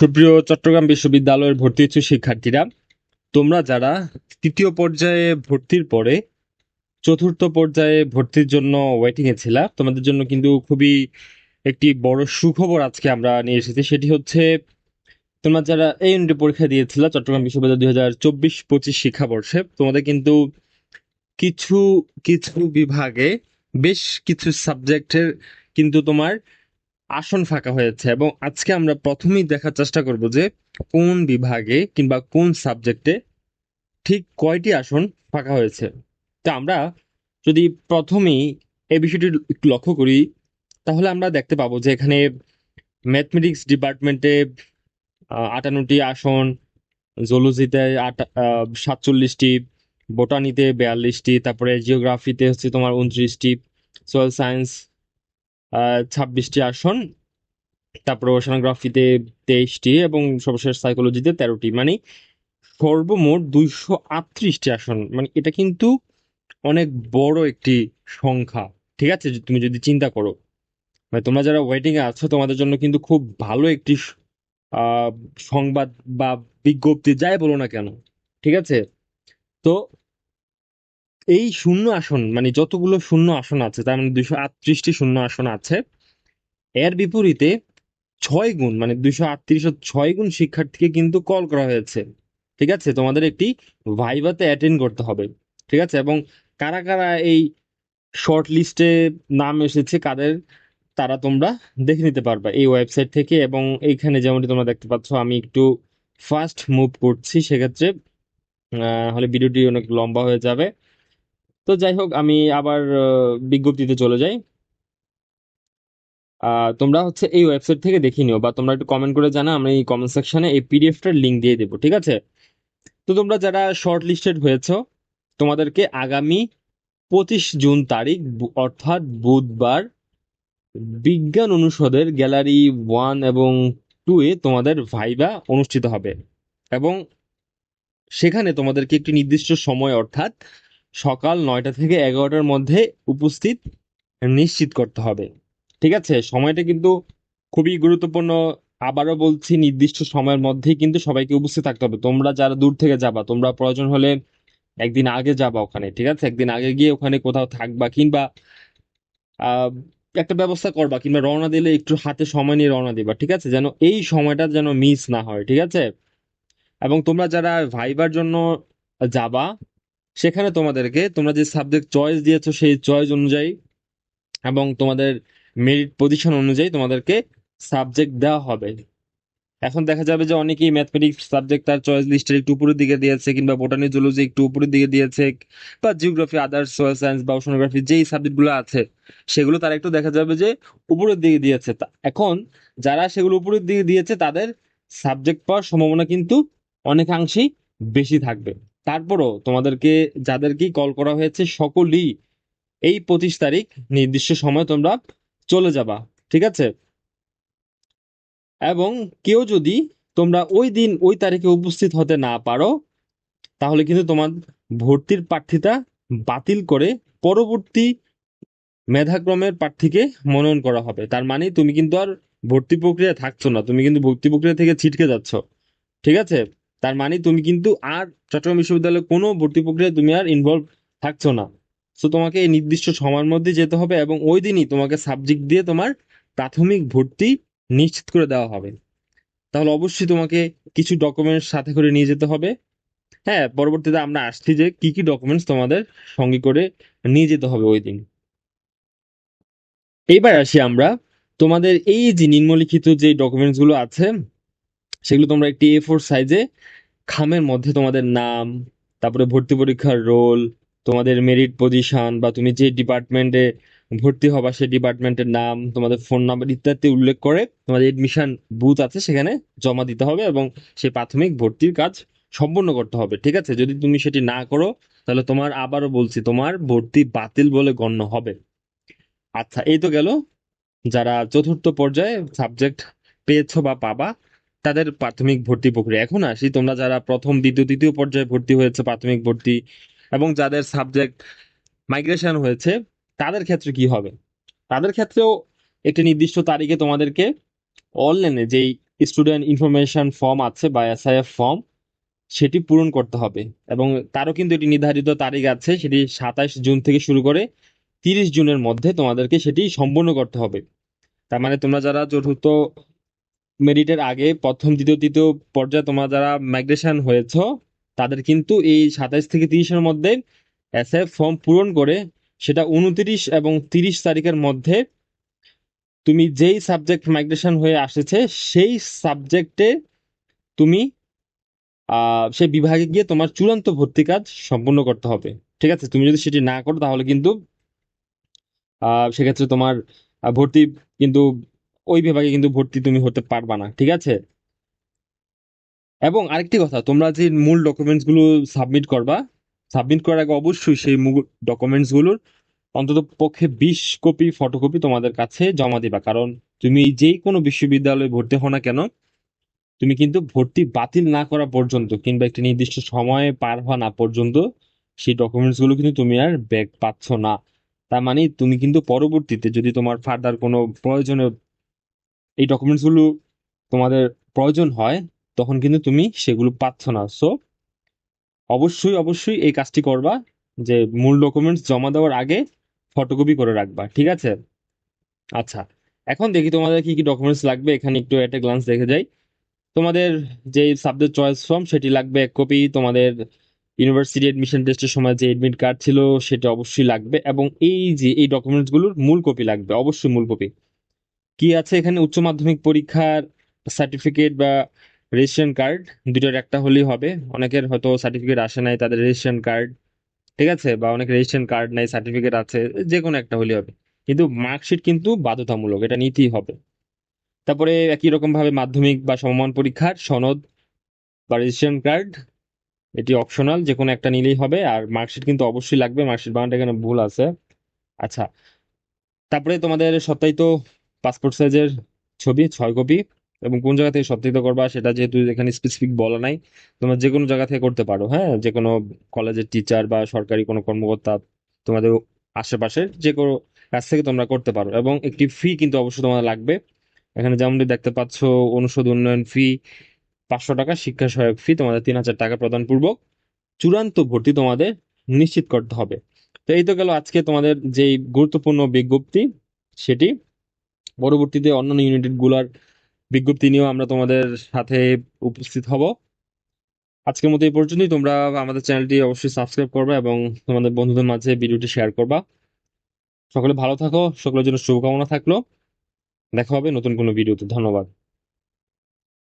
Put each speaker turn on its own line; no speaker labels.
সুপ্রিয় চট্টগ্রাম বিশ্ববিদ্যালয়ের ভর্তি ইচ্ছুক শিক্ষার্থীরা, তোমরা যারা তৃতীয় পর্যায়ে ভর্তির পরে চতুর্থ পর্যায়ে ভর্তির জন্য ওয়েটিং এ ছিলা, তোমাদের জন্য কিন্তু খুবই একটি বড় সুখবর আজকে আমরা নিয়ে এসেছি। সেটি হচ্ছে, তোমরা যারা এই ইউনিটে পরীক্ষা দিয়েছিল চট্টগ্রাম বিশ্ববিদ্যালয় দুই হাজার চব্বিশ পঁচিশ শিক্ষাবর্ষে, তোমাদের কিন্তু কিছু কিছু বিভাগে বেশ কিছু সাবজেক্টের কিন্তু তোমার আসন ফাঁকা হয়েছে এবং আজকে আমরা প্রথমেই দেখার চেষ্টা করব যে কোন বিভাগে কিংবা কোন সাবজেক্টে ঠিক কয়টি আসন ফাঁকা হয়েছে। তা আমরা যদি প্রথমেই এই বিষয়টি লক্ষ্য করি, তাহলে আমরা দেখতে পাবো যে এখানে ম্যাথমেটিক্স ডিপার্টমেন্টে আটান্নটি আসন, জুলজিতে আটা সাতচল্লিশটি, বোটানিতে বিয়াল্লিশটি, তারপরে জিওগ্রাফিতে হচ্ছে তোমার উনত্রিশটি সোশ্যাল সায়েন্স ছাব্বিশটি আসন, তারপর ওশানোগ্রাফিতে তেইশটি এবং সর্বশেষ সাইকোলজিতে তেরোটি। মানে সর্বমোট দুইশো আটত্রিশটি আসন। মানে এটা কিন্তু অনেক বড় একটি সংখ্যা। ঠিক আছে? তুমি যদি চিন্তা করো। মানে তোমরা যারা ওয়েটিং এ আছো, তোমাদের জন্য কিন্তু খুব ভালো একটি সংবাদ বা বিজ্ঞপ্তি যাই বলো না কেন। ঠিক আছে? তো এই শূন্য আসন মানে যতগুলো শূন্য আসন আছে, তার মানে দুইশো আটত্রিশটি শূন্য আসন আছে, এর বিপরীতে ছয় গুণ মানে দুইশো আটত্রিশ ছয় গুণ শিক্ষার্থীকে কিন্তু কল করা হয়েছে। ঠিক আছে? তোমাদের একটি ভাইভাতে অ্যাটেন্ড করতে হবে। ঠিক আছে? এবং কারা কারা এই শর্ট লিস্টে নাম এসেছে, কাদের, তারা তোমরা দেখে নিতে পারবা এই ওয়েবসাইট থেকে। এবং এইখানে যেমনটি তোমরা দেখতে পাচ্ছ, আমি একটু ফাস্ট মুভ করছি, সেক্ষেত্রে হলে ভিডিওটি অনেক লম্বা হয়ে যাবে। তো যাই হোক, আমি আবার বিজ্ঞপ্তিতে চলে যাই। তোমরা হচ্ছে এই ওয়েবসাইট থেকে দেখে নিও বা তোমরা একটু কমেন্ট করে জানা আমি এই কমেন্ট সেকশনে এই পিডিএফটার লিংক দিয়ে দেবো, ঠিক আছে? তো তোমরা যারা শর্ট লিস্টেড হয়েছো, তোমাদেরকে আগামী পঁচিশ জুন তারিখ অর্থাৎ বুধবার বিজ্ঞান অনুষদের গ্যালারি ওয়ান এবং টু এ তোমাদের ভাইবা অনুষ্ঠিত হবে। এবং সেখানে তোমাদেরকে একটি নির্দিষ্ট সময়, অর্থাৎ সকাল নয়টা থেকে এগারোটার মধ্যে উপস্থিত নিশ্চিত করতে হবে। ঠিক আছে? সময়টা কিন্তু খুবই গুরুত্বপূর্ণ। আবারও বলছি, নির্দিষ্ট সময়ের মধ্যেই কিন্তু সবাইকে উপস্থিত থাকতে হবে। তোমরা যারা দূর থেকে যাবা, তোমরা প্রয়োজন হলে একদিন আগে যাবা ওখানে, ঠিক আছে? একদিন আগে গিয়ে ওখানে কোথাও থাকবা কিংবা একটা ব্যবস্থা করবা কিংবা রওনা দিলে একটু হাতে সময় নিয়ে রওনা দিবা, ঠিক আছে? যেন এই সময়টা যেন মিস না হয়, ঠিক আছে? এবং তোমরা যারা ভাইবার জন্য যাবা সেখানে তোমাদেরকে তোমরা যে সাবজেক্ট চয়েস দিয়েছ সেই চয়েস অনুযায়ী এবং তোমাদের মেরিট পজিশন অনুযায়ী তোমাদেরকে সাবজেক্ট দেওয়া হবে। এখন দেখা যাবে যে অনেকেই ম্যাথমেটিক্স সাবজেক্ট তার চয়েস লিস্টের একটু উপরের দিকে দিয়েছে কিংবা বোটানি জুলজি একটু উপরের দিকে দিয়েছে বা জিওগ্রাফি আদার্স সোশ্যাল সায়েন্স বা ওশনোগ্রাফি যেই সাবজেক্টগুলো আছে সেগুলো তারা একটু দেখা যাবে যে উপরের দিকে দিয়েছে। এখন যারা সেগুলো উপরের দিকে দিয়েছে তাদের সাবজেক্ট পাওয়ার সম্ভাবনা কিন্তু অনেকাংশেই বেশি থাকবে। তারপরও তোমাদেরকে, যাদেরকেই কল করা হয়েছে, সকলেই এই পঁচিশ তারিখ নির্দিষ্ট সময় তোমরা চলে যাবা, ঠিক আছে? এবং কেউ যদি তোমরা ওই দিন, ওই তারিখে উপস্থিত হতে না পারো, তাহলে কিন্তু তোমার ভর্তির প্রার্থিতা বাতিল করে পরবর্তী মেধাক্রমের প্রার্থীকে মনোনয়ন করা হবে। তার মানে তুমি কিন্তু আর ভর্তি প্রক্রিয়া থাকছো না, তুমি কিন্তু ভর্তি প্রক্রিয়া থেকে ছিটকে যাচ্ছ, ঠিক আছে? তার মানে তুমি কিন্তু আর চট্টগ্রাম বিশ্ববিদ্যালয়ে কোনো ভর্তি প্রক্রিয়ায় তুমি আর ইনভলভ থাকছো না। সো তোমাকে এই নির্দিষ্ট সময়ের মধ্যে যেতে হবে এবং ওই দিনই তোমাকে সাবজেক্ট দিয়ে তোমার প্রাথমিক ভর্তি নিশ্চিত করে দেওয়া হবে। তাহলে অবশ্যই তোমাকে কিছু ডকুমেন্টস সাথে করে নিয়ে যেতে হবে। হ্যাঁ পরবর্তীতে আমরা আসছি যে কি কি ডকুমেন্টস তোমাদের সঙ্গে করে নিয়ে যেতে হবে ওই দিন। এইবার আসি আমরা তোমাদের এই যে নিম্নলিখিত যে ডকুমেন্টসগুলো আছে সেগুলো তোমরা একটি এ ফোর সাইজে খামের মধ্যে তোমাদের নাম, তারপরে ভর্তি পরীক্ষার রোল তোমাদের মেরিট পজিশন বা তুমি যে ডিপার্টমেন্টে ভর্তি হবা সেই ডিপার্টমেন্টের নাম, তোমাদের ফোন নাম্বার ইত্যাদি উল্লেখ করে তোমাদের এডমিশন বুথ আছে সেখানে জমা দিতে হবে এবং সেই প্রাথমিক ভর্তির কাজ সম্পূর্ণ করতে হবে, ঠিক আছে? যদি তুমি সেটি না করো, তাহলে তোমার, আবারও বলছি, তোমার ভর্তি বাতিল বলে গণ্য হবে। আচ্ছা এই তো গেল। যারা চতুর্থ পর্যায়ে সাবজেক্ট পেয়েছ বা পাবা তাদের প্রাথমিক ভর্তি প্রক্রিয়া। এখন আসি, তোমরা যারা প্রথম, দ্বিতীয়, তৃতীয় পর্যায়ে ভর্তি হয়েছে প্রাথমিক ভর্তি এবং যাদের সাবজেক্ট মাইগ্রেশন হয়েছে, তাদের ক্ষেত্রে কি হবে? তাদের ক্ষেত্রেও একটি নির্দিষ্ট তারিখে তোমাদেরকে অনলাইনে যেই স্টুডেন্ট ইনফরমেশন ফর্ম আছে বা এসআইএফ ফর্ম সেটি পূরণ করতে হবে এবং তারও কিন্তু এটি নির্ধারিত তারিখ আছে, সেটি সাতাশ জুন থেকে শুরু করে তিরিশ জুনের মধ্যে তোমাদেরকে সেটি সম্পূর্ণ করতে হবে। তার মানে তোমরা যারা চতুর্থ মেরিটের আগে প্রথম, দ্বিতীয়, তৃতীয় পর্যায়ে তোমরা যারা মাইগ্রেশন হয়েছ, তাদের কিন্তু এই সাতাইশ থেকে তিরিশের মধ্যে এসএফ ফর্ম পূরণ করে সেটা উনত্রিশ এবং তিরিশ তারিখের মধ্যে তুমি যেই সাবজেক্ট মাইগ্রেশন হয়ে আসেছে, সেই সাবজেক্টে তুমি সেই বিভাগে গিয়ে তোমার চূড়ান্ত ভর্তি কাজ সম্পূর্ণ করতে হবে। ঠিক আছে? তুমি যদি সেটি না করো, তাহলে কিন্তু সেক্ষেত্রে তোমার ভর্তি কিন্তু ওই বিভাগে কিন্তু ভর্তি তুমি হতে পারবা না, ঠিক আছে? এবং আরেকটি কথা, তোমরা যে মূল ডকুমেন্টসগুলো সাবমিট করবা সাবমিট করার আগে অবশ্যই সেই মূল ডকুমেন্টসগুলোর অন্তত পক্ষে বিশ কপি ফটোকপি তোমাদের কাছে জমা দিবা। কারণ তুমি যেই কোনো বিশ্ববিদ্যালয়ে ভর্তি হও না কেন, তুমি কিন্তু ভর্তি বাতিল না করা পর্যন্ত কিংবা একটি নির্দিষ্ট সময়ে পার হওয়া না পর্যন্ত সেই ডকুমেন্টসগুলো কিন্তু তুমি আর ব্যাক পাচ্ছ না। তার মানে তুমি কিন্তু পরবর্তীতে যদি তোমার ফার্দার কোনো প্রয়োজনে এই ডকুমেন্টসগুলো তোমাদের প্রয়োজন হয়, তখন কিন্তু তুমি সেগুলো পাচ্ছ না। সো অবশ্যই অবশ্যই এই কাজটি করবা যে মূল ডকুমেন্টস জমা দেওয়ার আগে ফটোকপি করে রাখবা, ঠিক আছে? আচ্ছা এখন দেখি তোমাদের কি কি ডকুমেন্টস লাগবে, এখানে একটু একটা গ্লান্স দেখে যাই। তোমাদের যে সাবজেক্ট চয়েস ফর্ম সেটি লাগবে এক কপি তোমাদের ইউনিভার্সিটি এডমিশন টেস্টের সময় যে এডমিট কার্ড ছিল, সেটা অবশ্যই লাগবে। এবং এই যে, এই ডকুমেন্টসগুলোর মূল কপি লাগবে, অবশ্যই মূল কপি কি আছে এখানে? উচ্চ মাধ্যমিক পরীক্ষার সার্টিফিকেট বা রেজিস্ট্রেশন কার্ড দুটোর একটা হলেই হবে। অনেকের হয়তো সার্টিফিকেট আসে নাই তাদের রেজিস্ট্রেশন কার্ড ঠিক আছে? বা অনেক রেজিস্ট্রেশন কার্ড নাই সার্টিফিকেট আছে যে কোনো একটা হলেই হবে। কিন্তু মার্কশিট কিন্তু বাধ্যতামূলক, এটা নিতেই হবে। তারপরে একই রকমভাবে মাধ্যমিক বা সমমান পরীক্ষার সনদ বা রেজিস্ট্রেশন কার্ড এটি অপশনাল যে কোনো একটা নিলেই হবে। আর মার্কশিট কিন্তু অবশ্যই লাগবে মার্কশিট বানানটা এখানে ভুল আছে। আচ্ছা তারপরে তোমাদের সত্যায়িত পাসপোর্ট সাইজের ছবি, ছয় কপি এবং কোন জায়গা থেকে সত্যায়িত করবা সেটা যেহেতু এখানে স্পেসিফিক বলা নাই, তোমরা যে কোনো জায়গা থেকে করতে পারো হ্যাঁ? যে কোনো কলেজের টিচার বা সরকারি কোনো কর্মকর্তা তোমাদের আশেপাশের যে কোনো কাছ থেকে তোমরা করতে পারো এবং একটি ফি কিন্তু অবশ্যই তোমাদের লাগবে। এখানে যেমনটি দেখতে পাচ্ছ, অনুষদ উন্নয়ন ফি পাঁচশো টাকা, শিক্ষা সহায়ক ফি তোমাদের তিন হাজার টাকা প্রদান পূর্বক চূড়ান্ত ভর্তি তোমাদের নিশ্চিত করতে হবে। তো এই তো গেল আজকে তোমাদের যেই গুরুত্বপূর্ণ বিজ্ঞপ্তি, সেটি পরবর্তীতে অন্যান্য ইউনিটগুলার বিজ্ঞপ্তি নিয়েও আমরা তোমাদের সাথে উপস্থিত হব। আজকের মতো এই পর্যন্তই। তোমরা আমাদের চ্যানেলটি অবশ্যই সাবস্ক্রাইব করবে এবং তোমাদের বন্ধুদের মাঝে ভিডিওটি শেয়ার করবা। সকলে ভালো থাকো, সকলের জন্য শুভকামনা থাকল। দেখা হবে নতুন কোনো ভিডিওতে। ধন্যবাদ।